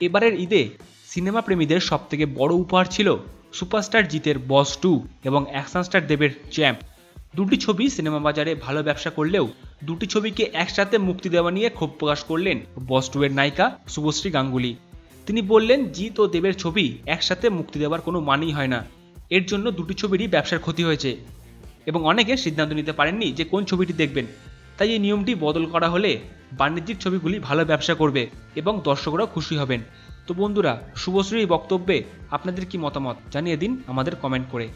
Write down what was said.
এবারের ঈদে সিনেমা প্রেমীদের সবথেকে বড় উপহার ছিল সুপারস্টার জিতের বস টু এবং অ্যাকশন স্টার দেবের চ্যাম্প। দুটি ছবি সিনেমা বাজারে ভালো ব্যবসা করলেও দুটি ছবিকে একসাথে মুক্তি দেওয়া নিয়ে ক্ষোভ প্রকাশ করলেন বস টু এর নায়িকা শুভশ্রী গাঙ্গুলি। তিনি বললেন, জিৎ ও দেবের ছবি একসাথে মুক্তি দেওয়ার কোনো মানেই হয় না। এর জন্য দুটি ছবিরই ব্যবসার ক্ষতি হয়েছে। এবং অনেকে সিদ্ধান্ত নিতে পারেননি যে কোন ছবিটি দেখবেন। তাই এই নিয়মটি বদল করা হলে বাণিজ্যিক ছবিগুলি ভালো ব্যবসা করবে এবং দর্শকরাও খুশি হবেন তো বন্ধুরা, শুভশ্রী এই বক্তব্যে আপনাদের কি মতামত জানিয়ে দিন আমাদের কমেন্ট করে.